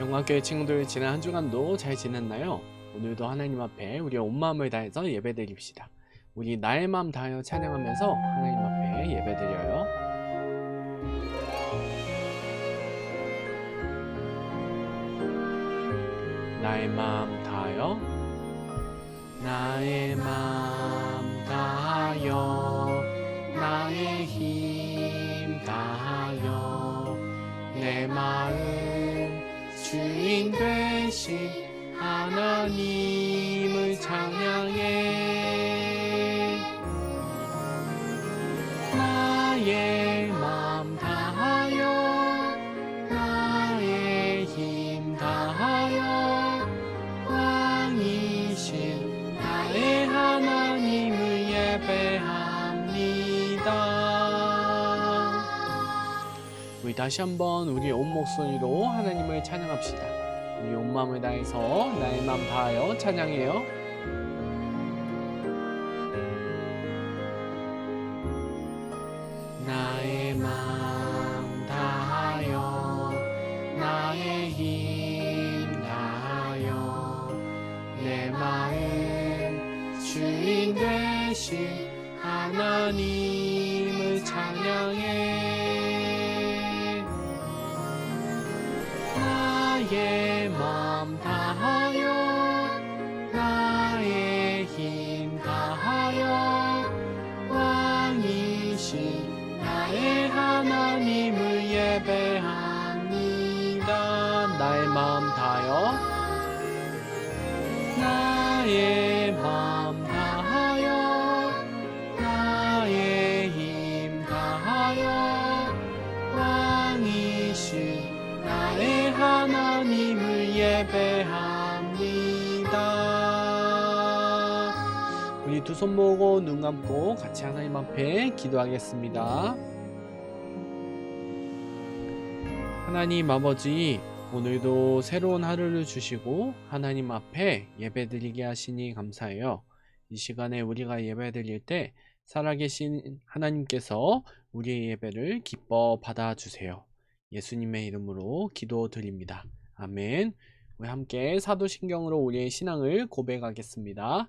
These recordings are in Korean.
영광교회 친구들 지난 한 주간도 잘 지냈나요? 오늘도 하나님 앞에 우리의 온 마음을 다해서 예배드립시다. 우리 나의 마음 다하여 찬양하면서 하나님 앞에 예배드려요. 나의 마음 다하여 나의 마음 다하여 나의 힘 다하여 내 마음 주인 되신 하나님을 찬양해 다시 한번 우리 온 목소리로 하나님을 찬양합시다. 우리 온 마음을 다해서 나의 마음 다하여 찬양해요. 주인 되신 하나님을 찬양해 손 모으고 눈 감고 같이 하나님 앞에 기도하겠습니다. 하나님 아버지, 오늘도 새로운 하루를 주시고 하나님 앞에 예배드리게 하시니 감사해요. 이 시간에 우리가 예배드릴 때 살아계신 하나님께서 우리의 예배를 기뻐 받아주세요. 예수님의 이름으로 기도드립니다. 아멘. 우리 함께 사도신경으로 우리의 신앙을 고백하겠습니다.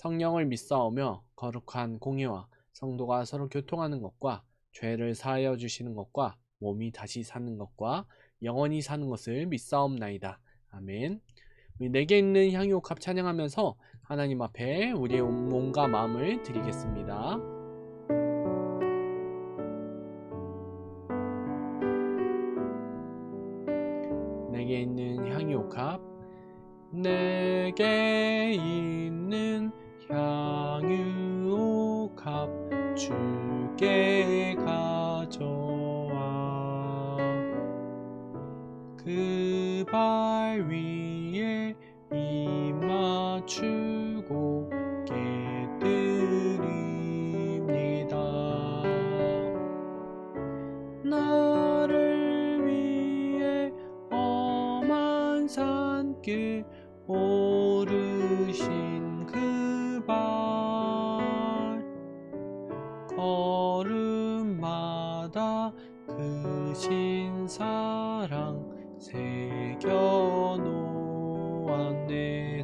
성령을 믿사오며 거룩한 공예와 성도가 서로 교통하는 것과 죄를 사하여 주시는 것과 몸이 다시 사는 것과 영원히 사는 것을 믿사옵나이다. 아멘. 우리 내게 있는 향유옥합 찬양하면서 하나님 앞에 우리의 온 몸과 마음을 드리겠습니다. 내게 있는 향유옥합 내게 있는 향유옥합 주께 가져와. 그 발 위에 입 맞추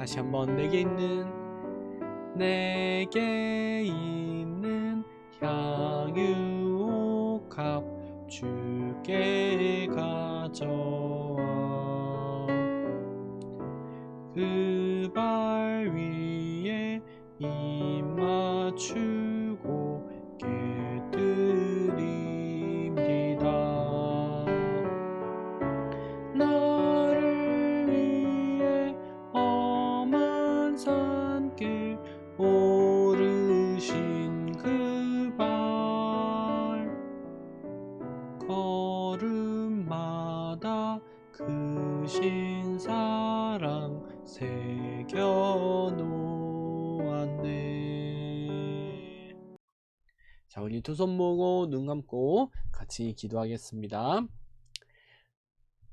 다시 한번 내게 있는 내게 있는 향유옥합 주께 가져와. 그 발 위에 입 맞추 많으신 사랑 새겨놓았네. 자, 우리 두 손 모으고 눈 감고 같이 기도하겠습니다.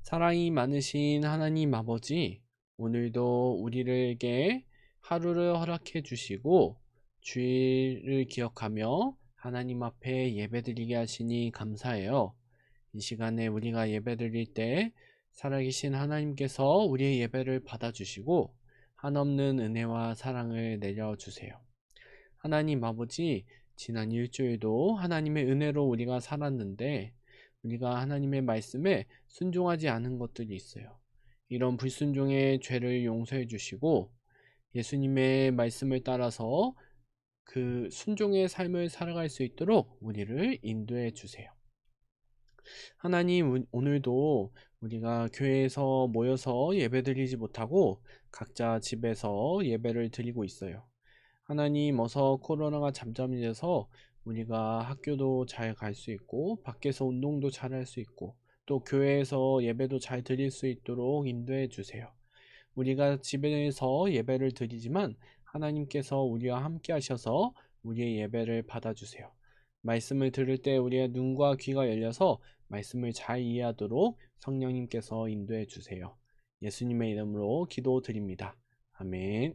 사랑이 많으신 하나님 아버지, 오늘도 우리에게 하루를 허락해 주시고 주일을 기억하며 하나님 앞에 예배드리게 하시니 감사해요. 이 시간에 우리가 예배드릴 때 살아계신 하나님께서 우리의 예배를 받아주시고 한없는 은혜와 사랑을 내려주세요. 하나님 아버지, 지난 일주일도 하나님의 은혜로 우리가 살았는데 우리가 하나님의 말씀에 순종하지 않은 것들이 있어요. 이런 불순종의 죄를 용서해 주시고 예수님의 말씀을 따라서 그 순종의 삶을 살아갈 수 있도록 우리를 인도해 주세요. 하나님, 오늘도 우리가 교회에서 모여서 예배 드리지 못하고 각자 집에서 예배를 드리고 있어요. 하나님, 어서 코로나가 잠잠해져서 우리가 학교도 잘 갈 수 있고, 밖에서 운동도 잘 할 수 있고, 또 교회에서 예배도 잘 드릴 수 있도록 인도해 주세요. 우리가 집에서 예배를 드리지만 하나님께서 우리와 함께 하셔서 우리의 예배를 받아주세요. 말씀을 들을 때 우리의 눈과 귀가 열려서 말씀을 잘 이해하도록 성령님께서 인도해 주세요. 예수님의 이름으로 기도드립니다. 아멘.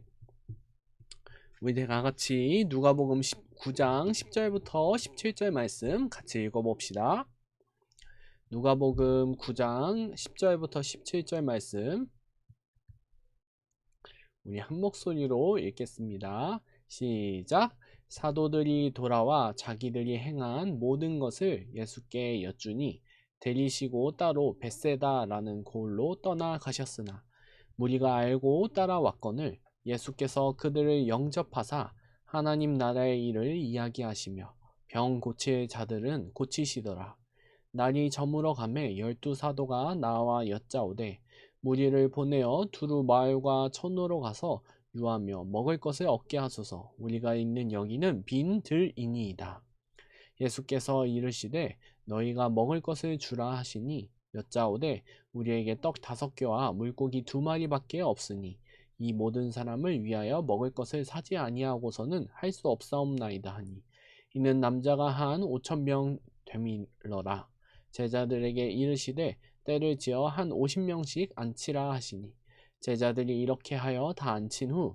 우리 다 같이 누가복음 19장 10절부터 17절 말씀 같이 읽어봅시다. 누가복음 9장 10절부터 17절 말씀 우리 한 목소리로 읽겠습니다. 시작. 사도들이 돌아와 자기들이 행한 모든 것을 예수께 여쭈니 데리시고 따로 베세다라는 고을로 떠나가셨으나 무리가 알고 따라왔거늘 예수께서 그들을 영접하사 하나님 나라의 일을 이야기하시며 병 고칠 자들은 고치시더라. 날이 저물어 가매 열두 사도가 나와 여짜오되 무리를 보내어 두루 마을과 천으로 가서 유하며 먹을 것을 얻게 하소서 우리가 있는 여기는 빈 들이니이다. 예수께서 이르시되 너희가 먹을 것을 주라 하시니 여짜오되 우리에게 떡 다섯 개와 물고기 두 마리밖에 없으니 이 모든 사람을 위하여 먹을 것을 사지 아니하고서는 할 수 없사옵나이다 하니 이는 남자가 한 오천 명 되밀러라 제자들에게 이르시되 때를 지어 한 오십 명씩 앉히라 하시니 제자들이 이렇게 하여 다 앉힌 후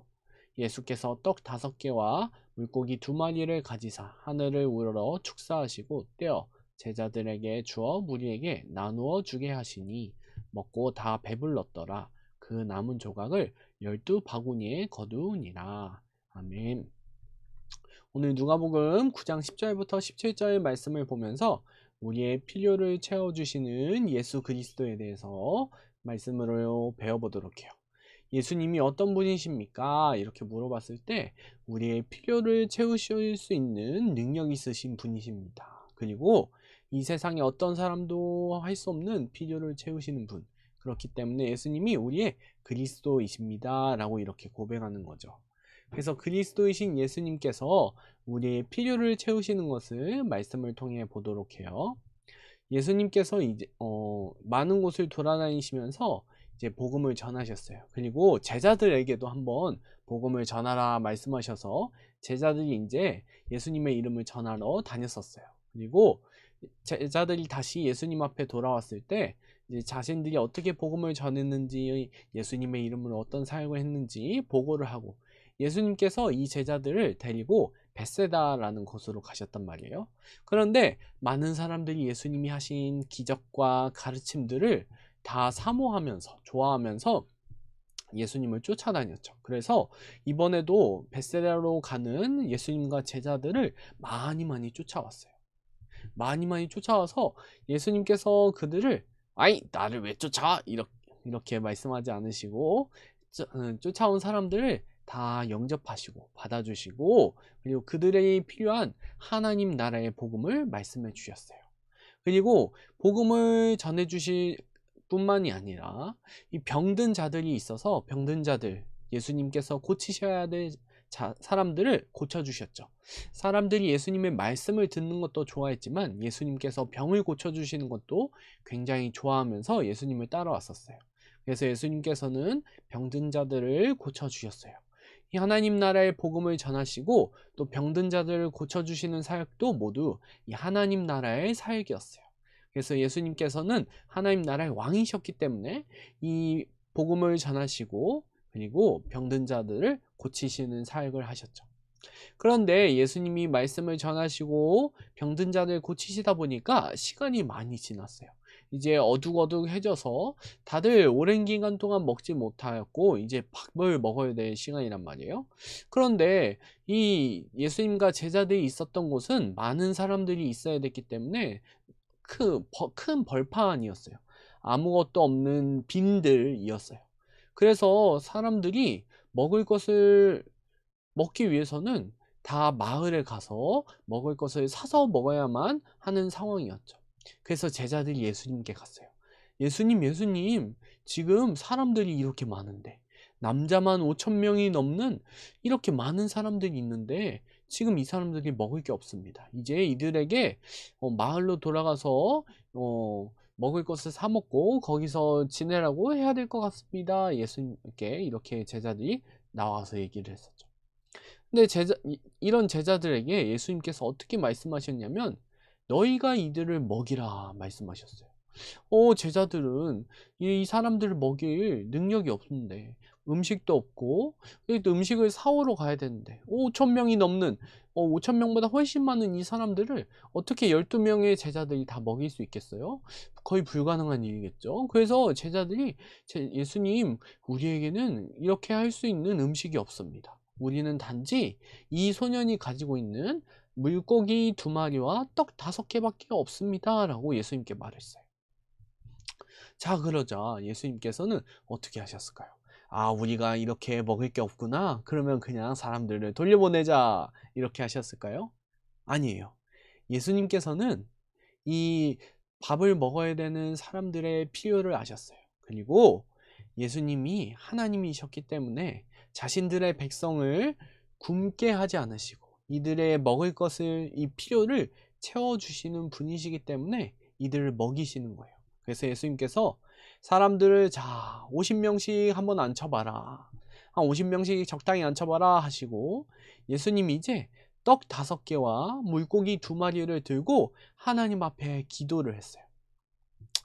예수께서 떡 다섯 개와 물고기 두 마리를 가지사 하늘을 우러러 축사하시고 떼어 제자들에게 주어 무리에게 나누어 주게 하시니 먹고 다 배불렀더라. 그 남은 조각을 열두 바구니에 거두니라. 아멘. 오늘 누가복음 9장 10절부터 17절 말씀을 보면서 우리의 필요를 채워주시는 예수 그리스도에 대해서 말씀으로 배워보도록 해요. 예수님이 어떤 분이십니까? 이렇게 물어봤을 때 우리의 필요를 채우실 수 있는 능력 있으신 분이십니다. 그리고 이 세상에 어떤 사람도 할 수 없는 필요를 채우시는 분. 그렇기 때문에 예수님이 우리의 그리스도이십니다. 라고 이렇게 고백하는 거죠. 그래서 그리스도이신 예수님께서 우리의 필요를 채우시는 것을 말씀을 통해 보도록 해요. 예수님께서 이제 어, 많은 곳을 돌아다니시면서 이제 복음을 전하셨어요. 그리고 제자들에게도 한번 복음을 전하라 말씀하셔서 제자들이 이제 예수님의 이름을 전하러 다녔었어요. 그리고 제자들이 다시 예수님 앞에 돌아왔을 때 자신들이 어떻게 복음을 전했는지 예수님의 이름으로 어떤 사역을 했는지 보고를 하고 예수님께서 이 제자들을 데리고 베세다라는 곳으로 가셨단 말이에요. 그런데 많은 사람들이 예수님이 하신 기적과 가르침들을 다 사모하면서 좋아하면서 예수님을 쫓아다녔죠. 그래서 이번에도 베세다로 가는 예수님과 제자들을 많이 많이 쫓아왔어요. 많이 많이 쫓아와서 예수님께서 그들을 아이 나를 왜 쫓아와 이렇게, 이렇게 말씀하지 않으시고 어, 쫓아온 사람들을 다 영접하시고 받아주시고 그리고 그들의 필요한 하나님 나라의 복음을 말씀해 주셨어요. 그리고 복음을 전해 주실 뿐만이 아니라 이 병든 자들이 있어서 병든 자들 예수님께서 고치셔야 될 자, 사람들을 고쳐주셨죠. 사람들이 예수님의 말씀을 듣는 것도 좋아했지만 예수님께서 병을 고쳐주시는 것도 굉장히 좋아하면서 예수님을 따라왔었어요. 그래서 예수님께서는 병든 자들을 고쳐 주셨어요. 이 하나님 나라의 복음을 전하시고 또 병든 자들을 고쳐 주시는 사역도 모두 이 하나님 나라의 사역이었어요. 그래서 예수님께서는 하나님 나라의 왕이셨기 때문에 이 복음을 전하시고 그리고 병든 자들을 고치시는 사역을 하셨죠. 그런데 예수님이 말씀을 전하시고 병든 자들 고치시다 보니까 시간이 많이 지났어요. 이제 어둑어둑해져서 다들 오랜 기간 동안 먹지 못하였고 이제 밥을 먹어야 될 시간이란 말이에요. 그런데 이 예수님과 제자들이 있었던 곳은 많은 사람들이 있어야 됐기 때문에 큰, 큰 벌판이었어요. 아무것도 없는 빈들이었어요. 그래서 사람들이 먹을 것을 먹기 위해서는 다 마을에 가서 먹을 것을 사서 먹어야만 하는 상황이었죠. 그래서 제자들이 예수님께 갔어요. 예수님, 예수님, 지금 사람들이 이렇게 많은데, 남자만 5천 명이 넘는 이렇게 많은 사람들이 있는데, 지금 이 사람들이 먹을 게 없습니다. 이제 이들에게 어, 마을로 돌아가서 어, 먹을 것을 사 먹고 거기서 지내라고 해야 될 것 같습니다. 예수님께 이렇게 제자들이 나와서 얘기를 했었죠. 근데 제자, 이런 제자들에게 예수님께서 어떻게 말씀하셨냐면 너희가 이들을 먹이라 말씀하셨어요. 어, 제자들은 이 사람들을 먹일 능력이 없는데 음식도 없고 또 음식을 사오러 가야 되는데 5천 명이 넘는 어, 5천 명보다 훨씬 많은 이 사람들을 어떻게 12명의 제자들이 다 먹일 수 있겠어요? 거의 불가능한 일이겠죠. 그래서 제자들이 예수님 우리에게는 이렇게 할 수 있는 음식이 없습니다. 우리는 단지 이 소년이 가지고 있는 물고기 두 마리와 떡 다섯 개밖에 없습니다. 라고 예수님께 말했어요. 자, 그러자 예수님께서는 어떻게 하셨을까요? 아, 우리가 이렇게 먹을 게 없구나. 그러면 그냥 사람들을 돌려보내자. 이렇게 하셨을까요? 아니에요. 예수님께서는 이 밥을 먹어야 되는 사람들의 필요를 아셨어요. 그리고 예수님이 하나님이셨기 때문에 자신들의 백성을 굶게 하지 않으시고 이들의 먹을 것을 이 필요를 채워주시는 분이시기 때문에 이들을 먹이시는 거예요. 그래서 예수님께서 사람들을 자 50명씩 한번 앉혀봐라. 한 50명씩 적당히 앉혀봐라 하시고 예수님이 이제 떡 다섯 개와 물고기 두 마리를 들고 하나님 앞에 기도를 했어요.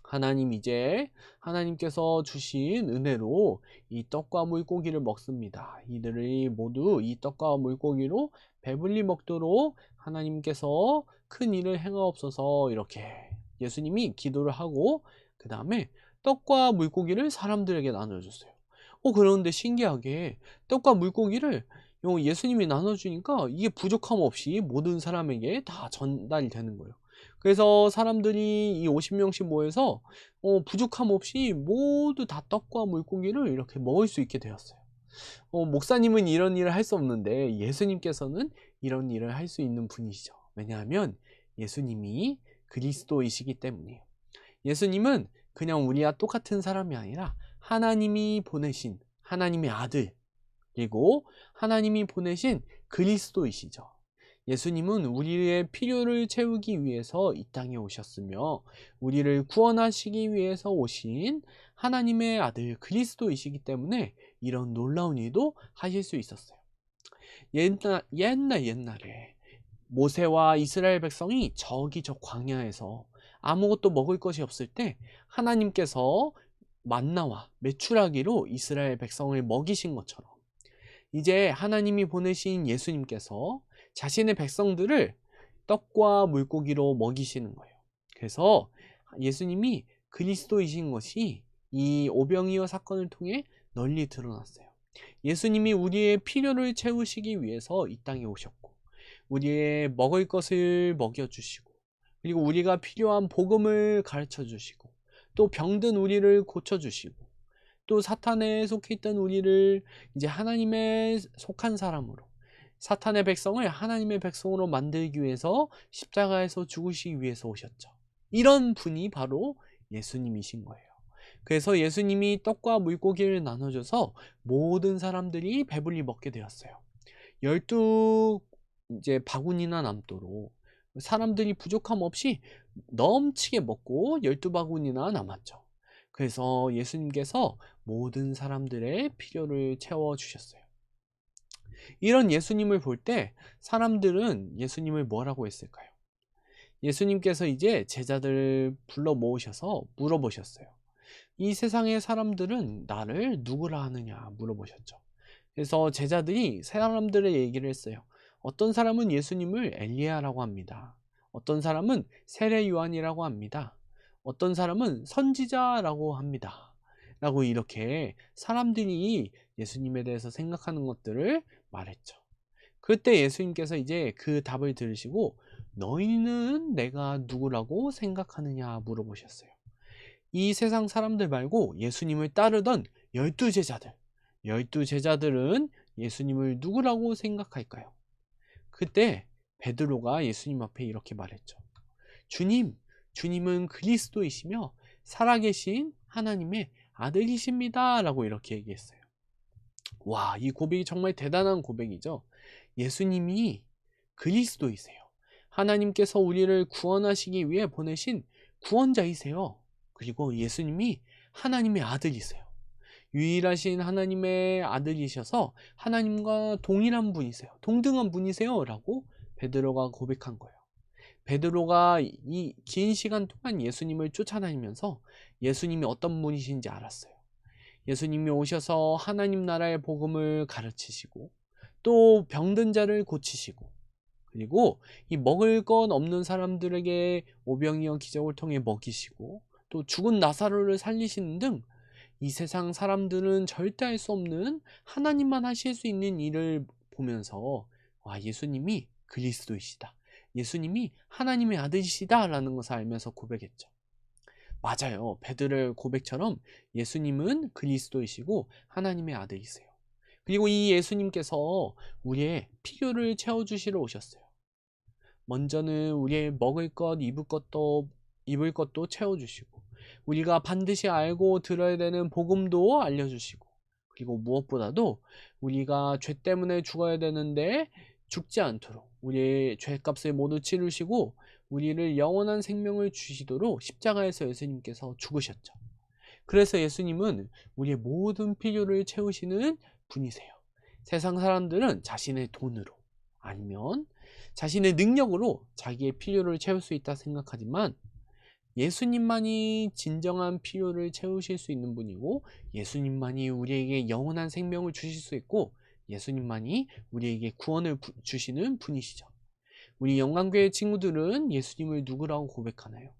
하나님 이제 하나님께서 주신 은혜로 이 떡과 물고기를 먹습니다. 이들이 모두 이 떡과 물고기로 배불리 먹도록 하나님께서 큰 일을 행하옵소서 이렇게 예수님이 기도를 하고 그 다음에 떡과 물고기를 사람들에게 나눠줬어요. 어, 그런데 신기하게 떡과 물고기를 예수님이 나눠주니까 이게 부족함 없이 모든 사람에게 다 전달이 되는 거예요. 그래서 사람들이 이 50명씩 모여서 어, 부족함 없이 모두 다 떡과 물고기를 이렇게 먹을 수 있게 되었어요. 어, 목사님은 이런 일을 할 수 없는데 예수님께서는 이런 일을 할 수 있는 분이시죠. 왜냐하면 예수님이 그리스도이시기 때문이에요. 예수님은 그냥 우리와 똑같은 사람이 아니라 하나님이 보내신 하나님의 아들 그리고 하나님이 보내신 그리스도이시죠. 예수님은 우리의 필요를 채우기 위해서 이 땅에 오셨으며 우리를 구원하시기 위해서 오신 하나님의 아들 그리스도이시기 때문에 이런 놀라운 일도 하실 수 있었어요. 옛날 옛날 옛날에 모세와 이스라엘 백성이 저기 저 광야에서 아무것도 먹을 것이 없을 때 하나님께서 만나와 메추라기로 이스라엘 백성을 먹이신 것처럼 이제 하나님이 보내신 예수님께서 자신의 백성들을 떡과 물고기로 먹이시는 거예요. 그래서 예수님이 그리스도이신 것이 이 오병이어 사건을 통해 널리 드러났어요. 예수님이 우리의 필요를 채우시기 위해서 이 땅에 오셨고, 우리의 먹을 것을 먹여주시고, 그리고 우리가 필요한 복음을 가르쳐 주시고, 또 병든 우리를 고쳐 주시고, 또 사탄에 속해 있던 우리를 이제 하나님의 속한 사람으로, 사탄의 백성을 하나님의 백성으로 만들기 위해서 십자가에서 죽으시기 위해서 오셨죠. 이런 분이 바로 예수님이신 거예요. 그래서 예수님이 떡과 물고기를 나눠줘서 모든 사람들이 배불리 먹게 되었어요. 열두 이제 바구니나 남도록 사람들이 부족함 없이 넘치게 먹고 열두 바구니나 남았죠. 그래서 예수님께서 모든 사람들의 필요를 채워주셨어요. 이런 예수님을 볼 때 사람들은 예수님을 뭐라고 했을까요? 예수님께서 이제 제자들을 불러 모으셔서 물어보셨어요. 이 세상의 사람들은 나를 누구라 하느냐 물어보셨죠. 그래서 제자들이 사람들의 얘기를 했어요. 어떤 사람은 예수님을 엘리야라고 합니다. 어떤 사람은 세례 요한이라고 합니다. 어떤 사람은 선지자라고 합니다. 라고 이렇게 사람들이 예수님에 대해서 생각하는 것들을 말했죠. 그때 예수님께서 이제 그 답을 들으시고 너희는 내가 누구라고 생각하느냐 물어보셨어요. 이 세상 사람들 말고 예수님을 따르던 열두 제자들, 열두 제자들은 예수님을 누구라고 생각할까요? 그때 베드로가 예수님 앞에 이렇게 말했죠. 주님, 주님은 그리스도이시며 살아계신 하나님의 아들이십니다. 라고 이렇게 얘기했어요. 와, 이 고백이 정말 대단한 고백이죠. 예수님이 그리스도이세요. 하나님께서 우리를 구원하시기 위해 보내신 구원자이세요. 그리고 예수님이 하나님의 아들이세요. 유일하신 하나님의 아들이셔서 하나님과 동일한 분이세요. 동등한 분이세요. 라고 베드로가 고백한 거예요. 베드로가 이 긴 시간 동안 예수님을 쫓아다니면서 예수님이 어떤 분이신지 알았어요. 예수님이 오셔서 하나님 나라의 복음을 가르치시고 또 병든 자를 고치시고 그리고 이 먹을 것 없는 사람들에게 오병이어 기적을 통해 먹이시고 또 죽은 나사로를 살리시는 등 이 세상 사람들은 절대 할 수 없는 하나님만 하실 수 있는 일을 보면서 와 예수님이 그리스도이시다. 예수님이 하나님의 아들이시다라는 것을 알면서 고백했죠. 맞아요. 베드로의 고백처럼 예수님은 그리스도이시고 하나님의 아들이세요. 그리고 이 예수님께서 우리의 필요를 채워주시러 오셨어요. 먼저는 우리의 먹을 것, 입을 것도, 입을 것도 채워주시고, 우리가 반드시 알고 들어야 되는 복음도 알려주시고, 그리고 무엇보다도 우리가 죄 때문에 죽어야 되는데 죽지 않도록 우리의 죄값을 모두 치르시고 우리를 영원한 생명을 주시도록 십자가에서 예수님께서 죽으셨죠. 그래서 예수님은 우리의 모든 필요를 채우시는 분이세요. 세상 사람들은 자신의 돈으로 아니면 자신의 능력으로 자기의 필요를 채울 수 있다 생각하지만 예수님만이 진정한 필요를 채우실 수 있는 분이고 예수님만이 우리에게 영원한 생명을 주실 수 있고 예수님만이 우리에게 구원을 주시는 분이시죠. 우리 영광교회 친구들은 예수님을 누구라고 고백하나요?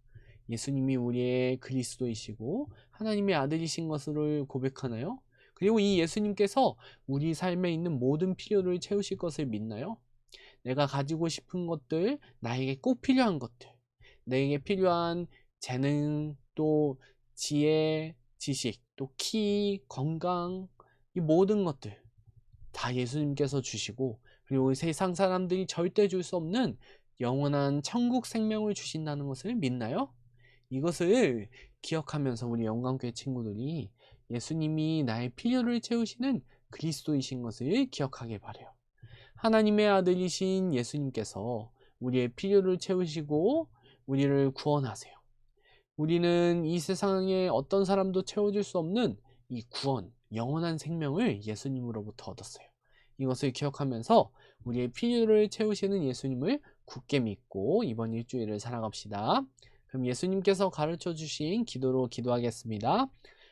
예수님이 우리의 그리스도이시고 하나님의 아들이신 것을 고백하나요? 그리고 이 예수님께서 우리 삶에 있는 모든 필요를 채우실 것을 믿나요? 내가 가지고 싶은 것들, 나에게 꼭 필요한 것들, 내게 필요한 재능, 또 지혜, 지식, 또 키, 건강, 이 모든 것들 다 예수님께서 주시고 그리고 세상 사람들이 절대 줄 수 없는 영원한 천국 생명을 주신다는 것을 믿나요? 이것을 기억하면서 우리 영광교회 친구들이 예수님이 나의 필요를 채우시는 그리스도이신 것을 기억하길 바래요. 하나님의 아들이신 예수님께서 우리의 필요를 채우시고 우리를 구원하세요. 우리는 이 세상에 어떤 사람도 채워줄 수 없는 이 구원, 영원한 생명을 예수님으로부터 얻었어요. 이것을 기억하면서 우리의 필요를 채우시는 예수님을 굳게 믿고 이번 일주일을 살아갑시다. 그럼 예수님께서 가르쳐 주신 기도로 기도하겠습니다.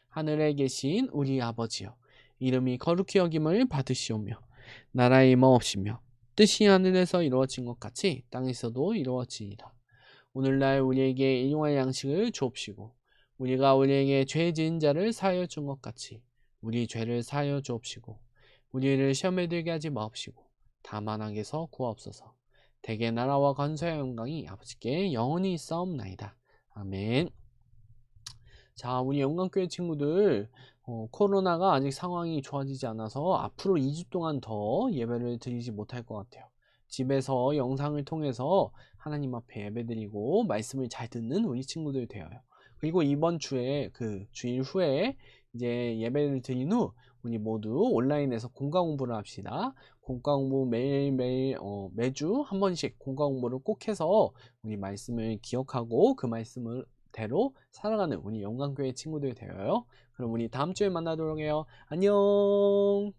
하늘에 계신 우리 아버지여 이름이 거룩히 여김을 받으시오며 나라의 임하옵시며 뜻이 하늘에서 이루어진 것 같이 땅에서도 이루어지이다. 오늘날 우리에게 일용할 양식을 주옵시고 우리가 우리에게 죄 지은 자를 사하여 준 것 같이 우리 죄를 사하여 주옵시고 우리를 시험에 들게 하지 마옵시고 다만 악에서 구하옵소서 대개 나라와 건서의 영광이 아버지께 영원히 있사옵나이다. 아멘 자 우리 영광교회 친구들 어, 코로나가 아직 상황이 좋아지지 않아서 앞으로 2주 동안 더 예배를 드리지 못할 것 같아요. 집에서 영상을 통해서 하나님 앞에 예배드리고 말씀을 잘 듣는 우리 친구들 되어요. 그리고 이번 주에 그 주일 후에 이제 예배를 드린 후 우리 모두 온라인에서 공과 공부를 합시다. 공과 공부 매일매일 어, 매주 한 번씩 공과 공부를 꼭 해서 우리 말씀을 기억하고 그 말씀을 대로 살아가는 우리 영광교회 친구들 되어요. 그럼 우리 다음 주에 만나도록 해요. 안녕.